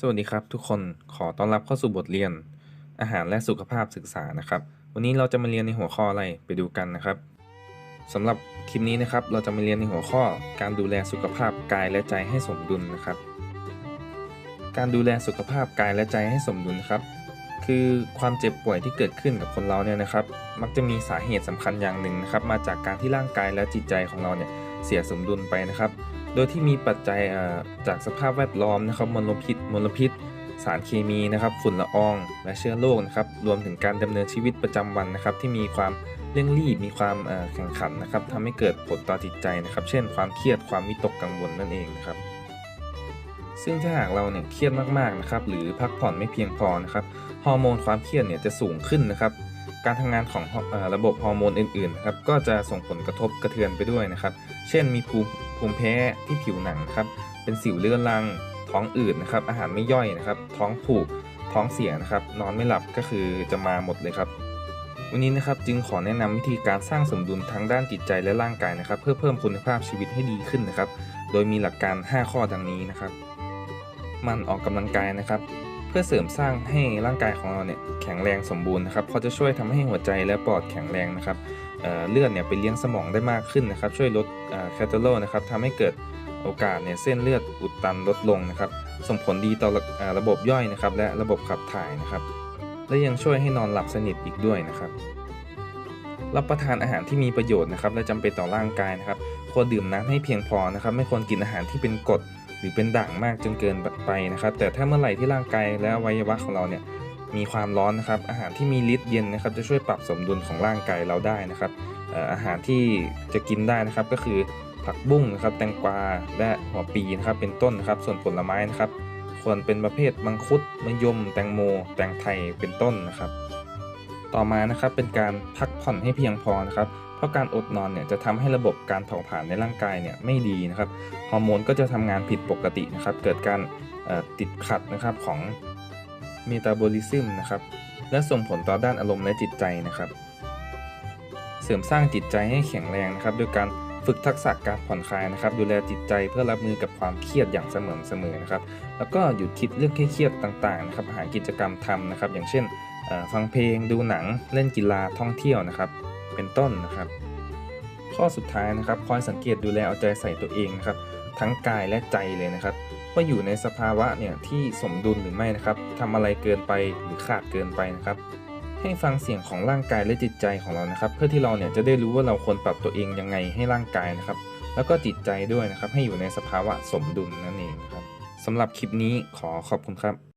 สวัสดีครับทุกคนขอต้อนรับเข้าสู่บทเรียน อาหารและสุขภาพศึกษานะครับ วันนี้เราจะมาเรียนในหัวข้ออะไรไปดูกันนะครับสำหรับคลิปนี้นะครับ เราจะมาเรียนในหัวข้อ การดูแลสุขภาพกายและใจให้สมดุลนะครับ การดูแลสุขภาพกายและใจให้สมดุลครับ คือความเจ็บป่วยที่เกิดขึ้นกับคนเราเนี่ยนะครับ มักจะมีสาเหตุสำคัญอย่างหนึ่งนะครับ มาจากการที่ร่างกายและจิตใจของเราเนี่ยเสียสมดุลไปนะครับ โดยที่มีปัจจัยจากสภาพแวดล้อมนะครับมลพิษมลพิษ สารเคมีนะครับ ฝุ่นละออง และเชื้อโรคนะครับ รวมถึงการดำเนินชีวิตประจำวันนะครับ ที่มีความเร่งรีบมีความแข่งขันนะครับทำให้เกิดผลต่อจิตใจนะครับ เช่น ความเครียดความวิตกกังวลนั่นเองนะครับ ซึ่งถ้าหากเราเนี่ยเครียดมากๆนะครับ หรือพักผ่อนไม่เพียงพอนะครับฮอร์โมนความเครียดเนี่ยจะสูงขึ้นนะครับการทำงานของอระบบฮอร์โมนอื่นๆครับก็จะส่งผลกระทบกระเทือนไปด้วยนะครับ เช่นมีภูมิ ภูมิแพ้ที่ผิวหนังครับ เป็นสิวเรื้อรัง ท้องอืดนะครับ อาหารไม่ย่อยนะครับ ท้องผูก ท้องเสียนะครับ นอนไม่หลับก็คือจะมาหมดเลยครับ วันนี้นะครับจึงขอแนะนำวิธีการสร้างสมดุลทั้งด้านจิตใจและร่างกายนะครับ เพื่อเพิ่มคุณภาพชีวิตให้ดีขึ้นนะครับ โดยมีหลักการ 5 ข้อดังนี้นะครับ มันออกกำลังกายนะครับ พื่อเสริมสร้างให้ร่างกายของเราเนี่ยแข็งแรงสมบูรณ์นะครับเพราจะช่วยทำให้หัวใจและปอดแข็งแรงนะครับเเลือดเนี่ยไปเลี้ยงสมองได้มากขึ้นนะครับ ช่วยลดแคตาโลนะครับทำให้เกิดโอกาสเนี่ยเส้นเลือดอุดตันลดลงนะครับ ส่งผลดีต่อระเอ่อระบบย่อยนะครับ และระบบขับถ่ายนะครับ และยังช่วยให้นอนหลับสนิทอีกด้วยนะครับ รับประทานอาหารที่มีประโยชน์นะครับและจำเป็นต่อร่างกายนะครับ ควรดื่มน้ำให้เพียงพอนะครับ ไม่ควรกินอาหารที่เป็นกรดหรือเป็นด่างมากจนเกินไปนะครับ แต่ถ้าเมื่อไหร่ที่ร่างกายและวัยวะของเราเนี่ยมีความร้อนนะครับ อาหารที่มีฤทธิ์เย็นนะครับ จะช่วยปรับสมดุลของร่างกายเราได้นะครับเอ่ออาหารที่จะกินได้นะครับก็คือผักบุ้งนะครับ แตงกวาและหัวปีนะครับ เป็นต้นนะครับ ส่วนผลไม้นะครับ ควรเป็นประเภทมังคุดมะยม แตงโม แตงไทยเป็นต้นนะครับ ต่อมานะครับเป็นการพักผ่อนให้เพียงพอนะครับ เพราะการอดนอนเนี่ยจะทำให้ระบบการเผาผลาญในร่างกายเนี่ยไม่ดีนะครับ ฮอร์โมนก็จะทำงานผิดปกตินะครับ เกิดการติดขัดนะครับของเมตาบอลิซึมนะครับ และส่งผลต่อด้านอารมณ์และจิตใจนะครับ เสริมสร้างจิตใจให้แข็งแรงนะครับ ด้วยการ ฝึกทักษะการผ่อนคลายนะครับ ดูแลจิตใจเพื่อรับมือกับความเครียดอย่างเสมอเสมอนะครับ แล้วก็หยุดคิดเรื่องเครียดต่างๆนะครับ หากิจกรรมทำนะครับ อย่างเช่นฟังเพลง ดูหนัง เล่นกีฬา ท่องเที่ยวนะครับ เป็นต้นนะครับ ข้อสุดท้ายนะครับ คอยสังเกตดูแลเอาใจใส่ตัวเองนะครับ ทั้งกายและใจเลยนะครับว่าอยู่ในสภาวะเนี่ยที่สมดุลหรือไม่นะครับทำอะไรเกินไปหรือขาดเกินไปนะครับ ให้ฟังเสียงของร่างกายและจิตใจของเรานะครับ เพื่อที่เราเนี่ยจะได้รู้ว่าเราควรปรับตัวเองยังไงให้ร่างกายนะครับ แล้วก็จิตใจด้วยนะครับ ให้อยู่ในสภาวะสมดุลนั่นเองนะครับสำหรับคลิปนี้ขอขอบคุณครับ